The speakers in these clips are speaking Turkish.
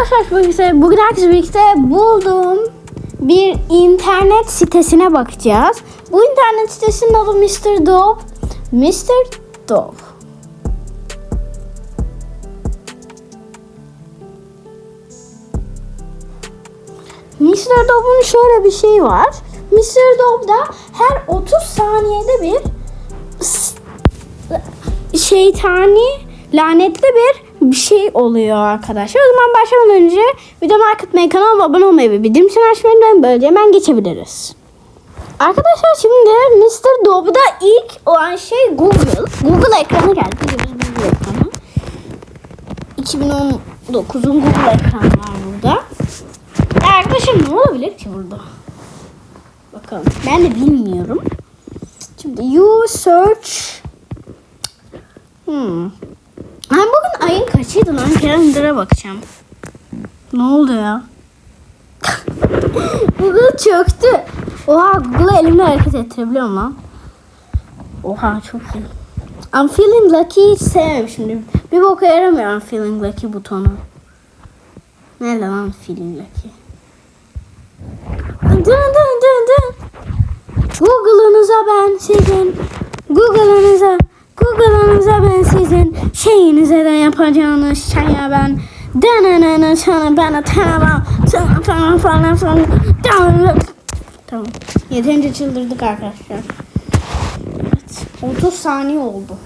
arkadaşlar birlikte, bugün herkes birlikte bulduğum bir internet sitesine bakacağız. Bu internet sitesinin adı Mr. Dove. Mr. Dove. Mr. Dove'un şöyle bir şey var. Mr. Dove'da her 30 saniyede bir şeytani lanetli bir bir şey oluyor arkadaşlar. O zaman başlamadan önce videomu like atmayı, kanalıma abone olmayı ve bildirim zilini açmayı unutmayın. Böylece hemen geçebiliriz. Arkadaşlar şimdi Mr. Dove'da ilk olan şey Google. Google ekranı geldi. Biliyoruz Google ekranı. 2019'un Google ekranı var burada. Ya Arkadaşlar ne olabilir ki burada? Bakalım. Ben de bilmiyorum. Şimdi you search Hmm. Ben bugün ayın kaçıydı lan? Calendar'a bakacağım. Ne oldu ya? Google çöktü. Oha Google'ı elimle hareket ettirebiliyorum lan. Oha çok iyi. I'm feeling lucky hiç sevmem şimdi. Bir boka yaramıyor I'm feeling lucky butonu. Nerede lan feeling lucky? Dın dın dın dın. Google'ınıza ben sizin. Google'ınıza. Google'ınıza ben sizin. Şeyinize de yapacağınız şeye ben. Denenene sana bana tanımam. Sana falan falan falan. Tamam. Yeterince çıldırdık arkadaşlar. Evet. 30 saniye oldu.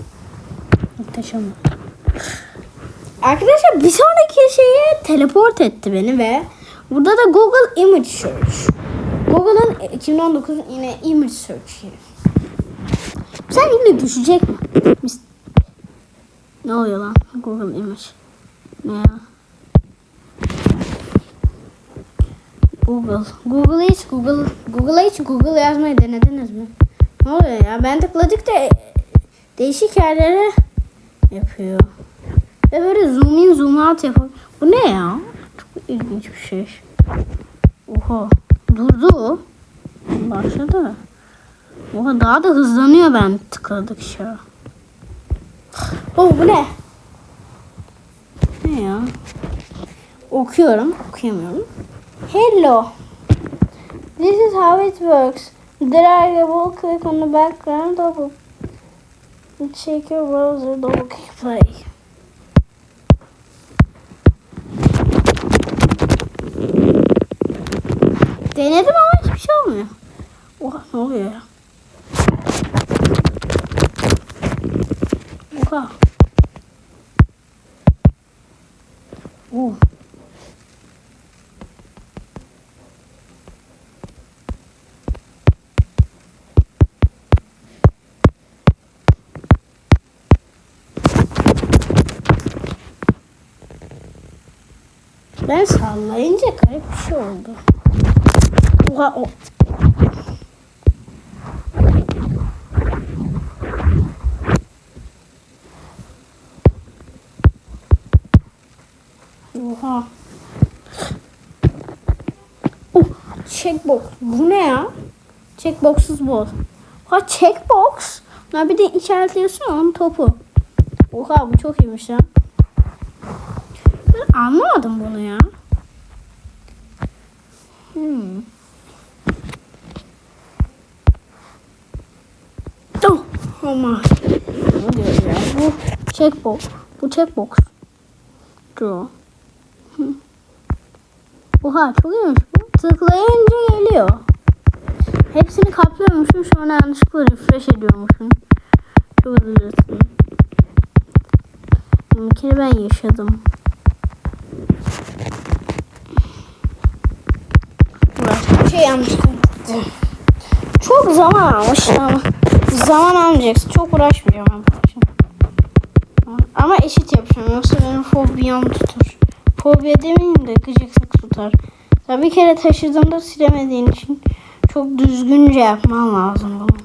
Muhteşem. Arkadaşlar bir sonraki şeye teleport etti beni ve burada da Google Image Search. Google'ın 2019 yine Image Search yeri. Sen yine düşecek mi? Mis- Ne oluyor lan? Google Image. Ne ya? Google. Google hiç Google. Google'a hiç Google yazmayı denediniz mi? Ne oluyor ya? Ben tıkladık da değişik yerlere yapıyor. Ve böyle zoom in zoom out yapıyor. Bu ne ya? Çok ilginç bir şey. Oha. Durdu. Başladı. Oha daha da hızlanıyor ben tıkladıkça. Oh bu ne? Ne ya? Okuyorum. Okuyamıyorum. Hello. This is how it works. Draggable click on the background double. Check your browser double click play. Denedim ama hiçbir şey olmuyor. Oha ne oluyor ya? Oha. Oh. Ben sallayınca garip bir şey oldu. Oha o. Oha. Oh, checkbox. Bu ne ya? Checkbox'suz bol. Ha checkbox. Ha bir de işaretliyorsun onun topu. Oha bu çok iyiymiş ya. Anlamadım bunu ya. Hmm. Oh, my. Ne diyor ya? Bu checkbox. Bu checkbox. Draw. Oha çok iyiymiş bu. Tıklayınca geliyor. Hepsini kaplıyormuşum. Sonra yanlışlıkla refresh ediyormuşum. Çok dilerim. Bir kere ben yaşadım. Şey yanlış. Çok zaman almış ama zaman almayacaksın. Çok uğraşmayacağım arkadaşım. Ama eşit yapacağım. Yoksa benim fobiyam tutar. Fobiya demeyeyim de gıcıklık tutar. Ya bir kere taşıdığımda silemediğin için çok düzgünce yapman lazım bunu.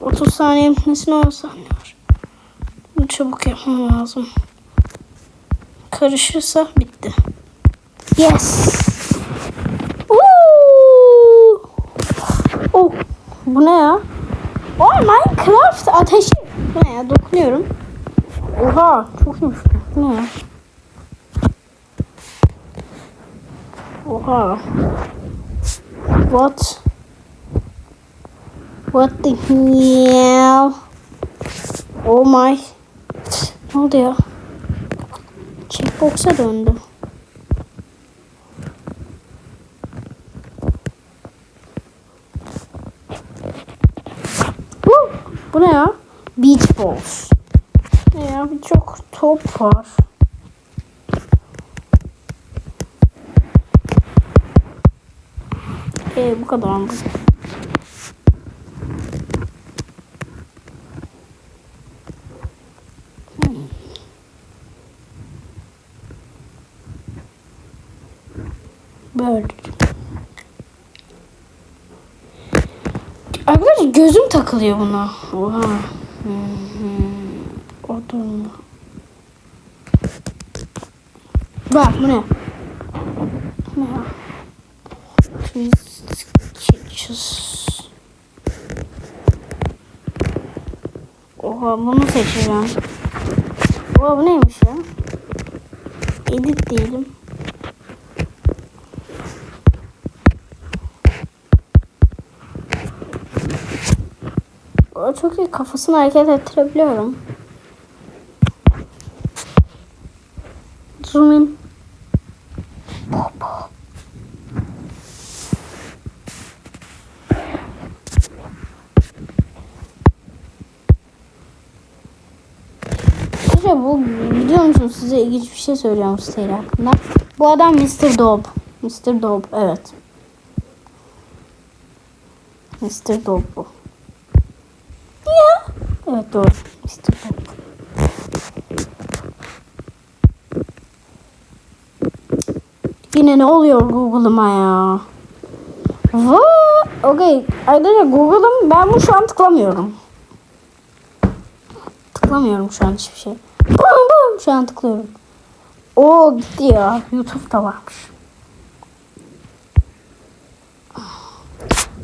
30 saniye bitmesine 10 saniye var. Çabuk yapmam lazım karışırsa bitti. Yes. Uuu. Oh, bu ne ya? Oh Minecraft ateşi. Ne ya dokunuyorum. Oha çok iyiymiş. Ne ya? Oha. What? What the hell? Oh my. Ne oldu ya? Checkbox'a döndü. Woo! Bu ne ya? Beach balls. Ne ya? Birçok top var. Ee, bu kadar mı? Hmm. Böyle. Arkadaşlar gözüm takılıyor buna. Oha. O durma. Bak bu ne? Oha bunu seçeceğim. Oha bu neymiş ya? Edit diyelim. Çok iyi kafasını hareket ettirebiliyorum. Zoom in. Arkadaşlar bu biliyor musunuz size ilginç bir şey söyleyeceğim Stay hakkında. Bu adam Mr. Dob. Mr. Dob evet. Mr. Dob bu. Doğru. Mr. Dob. Yine ne oluyor Google'ıma ya? Okey. Arkadaşlar Google'ım ben bu şu an tıklamıyorum. Tıklamıyorum şu an hiçbir şey. Bum bum şu an tıklıyorum. Oo gitti ya. YouTube'da varmış.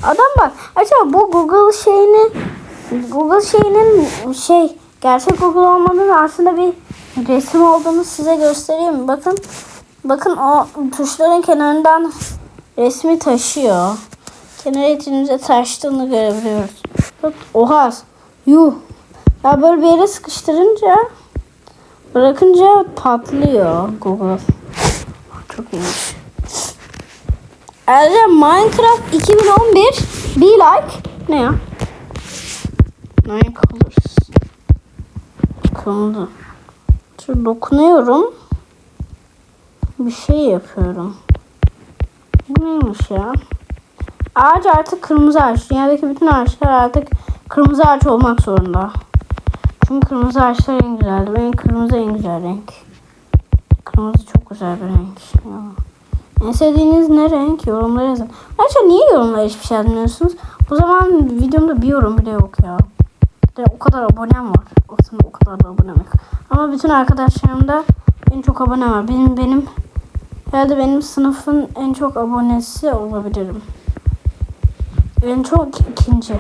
Adam bak. Acaba bu Google şeyini Google şeyinin şey gerçek Google olmadığını aslında bir resim olduğunu size göstereyim. Bakın bakın o tuşların kenarından resmi taşıyor. Kenar etinize taştığını görebiliyoruz. Oha. Yuh. Ya böyle bir yere sıkıştırınca bırakınca patlıyor Google. Çok iyiymiş. Ayrıca Minecraft 2011 Be Like ne ya? Nine Colors. Kırmızı. Şu dokunuyorum. Bir şey yapıyorum. Bu neymiş ya? Ağaç artık kırmızı ağaç. Dünyadaki bütün ağaçlar artık kırmızı ağaç olmak zorunda. Çünkü kırmızı ağaçlar en güzeldi. Benim kırmızı en güzel renk. Kırmızı çok güzel bir renk. Ya. En sevdiğiniz ne renk? Yorumlara yazın. Ayrıca niye yorumlara hiçbir şey yazmıyorsunuz? O zaman videomda bir yorum bile yok ya. De o kadar abonem var. Aslında o kadar da abonem yok. Ama bütün arkadaşlarımda en çok abone var. Benim benim herhalde benim sınıfın en çok abonesi olabilirim. En çok ikinci.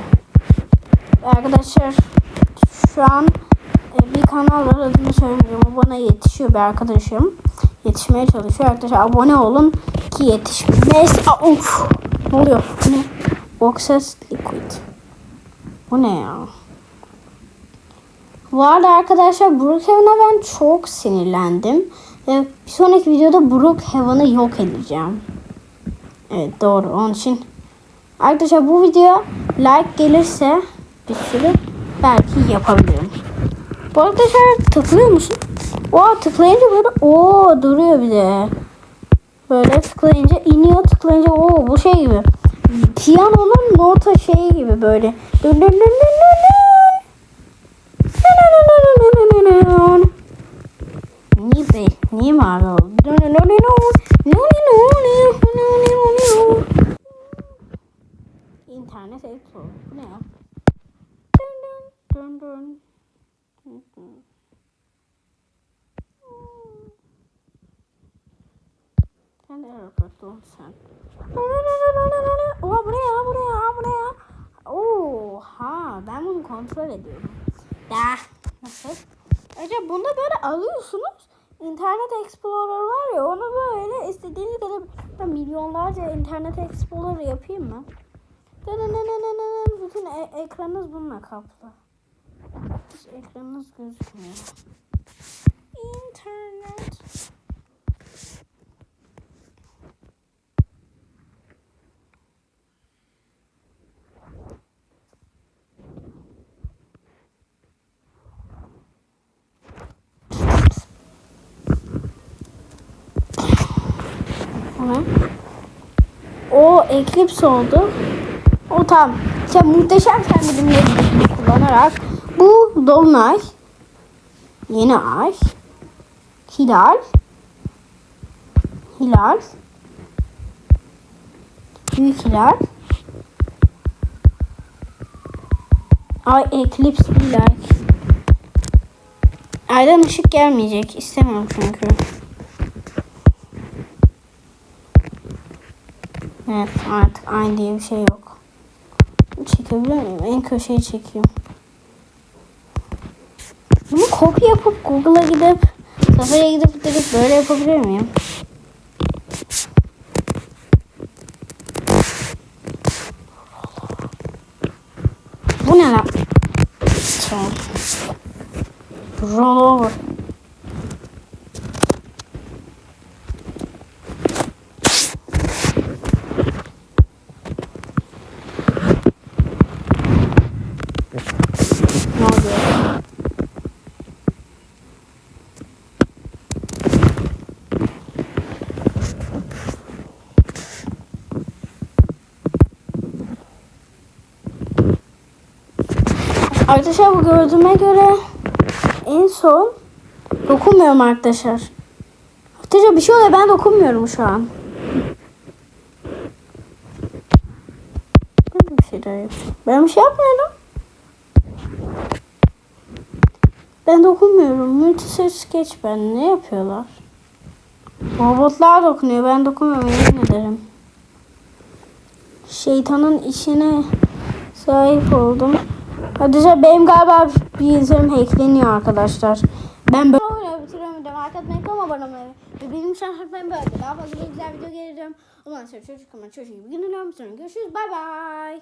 Arkadaşlar şu an e, bir kanal var adını söylemiyorum. Bana yetişiyor bir arkadaşım. Yetişmeye çalışıyor. Arkadaşlar abone olun ki yetişmez. Uf. Ne oluyor? Ne? Boxes Liquid. Bu ne ya? Bu arada arkadaşlar Brookhaven'a ben çok sinirlendim. Ve bir sonraki videoda Brookhaven'ı yok edeceğim. Evet doğru. Onun için arkadaşlar bu video like gelirse bir sürü belki yapabilirim. Bu arkadaşlar tıklıyor musun? Oo tıklayınca böyle o duruyor bir de. Böyle tıklayınca iniyor tıklayınca o bu şey gibi. Piyanonun nota şeyi gibi böyle. Dün dün dün dün dün dün. Niye be? Niye mavi oldu? Dün. Dün dün dün dün dün dün dün. İnternet ekso. Bu ne ya? Dün dün. Hı hı. Sen de aeroport ol sen. Oha buraya buraya buraya. Oha ben bunu kontrol ediyorum. Ya nasıl? Acaba bunda böyle alıyorsunuz İnternet Explorer var ya onu böyle istediğiniz kadar ben milyonlarca internet Explorer yapayım mı? Bütün e- ekranınız bununla kaplı. Hiç ekranınız gözükmüyor. İnternet. Hı. O Eclipse oldu. O tam. İşte muhteşem fen kullanarak bu dolunay, yeni ay, hilal, hilal, büyük hilal, ay eclipse hilal. Aydan ışık gelmeyecek. İstemiyorum çünkü. Evet artık aynı diye bir şey yok. Çekebilir miyim? En köşeye çekeyim. Bunu kopya yapıp Google'a gidip Safari'ye gidip direkt böyle yapabilir miyim? Bu ne lan? Tamam. Roll over. Ne oluyor? Arkadaşlar bu gördüğüme göre en son dokunmuyorum arkadaşlar. Arkadaşlar bir şey oluyor ben dokunmuyorum şu an. Ben bir şeyler yapıyorum. Ben bir şey yapmıyorum. Ben dokunmuyorum. Multiset sketch ben. Ne yapıyorlar? Robotlar dokunuyor. Ben dokunmuyorum. Yemin ederim. Şeytanın işine sahip oldum. Arkadaşlar benim galiba bilgisayarım hackleniyor arkadaşlar. Ben böyle oyunu bitiriyorum. Kanalıma abone olmayı ve benim şarkılarım böyle. Daha fazla güzel video geleceğim. O zaman size çocuk çocuk gibi günler. Sonra görüşürüz. Bay bay.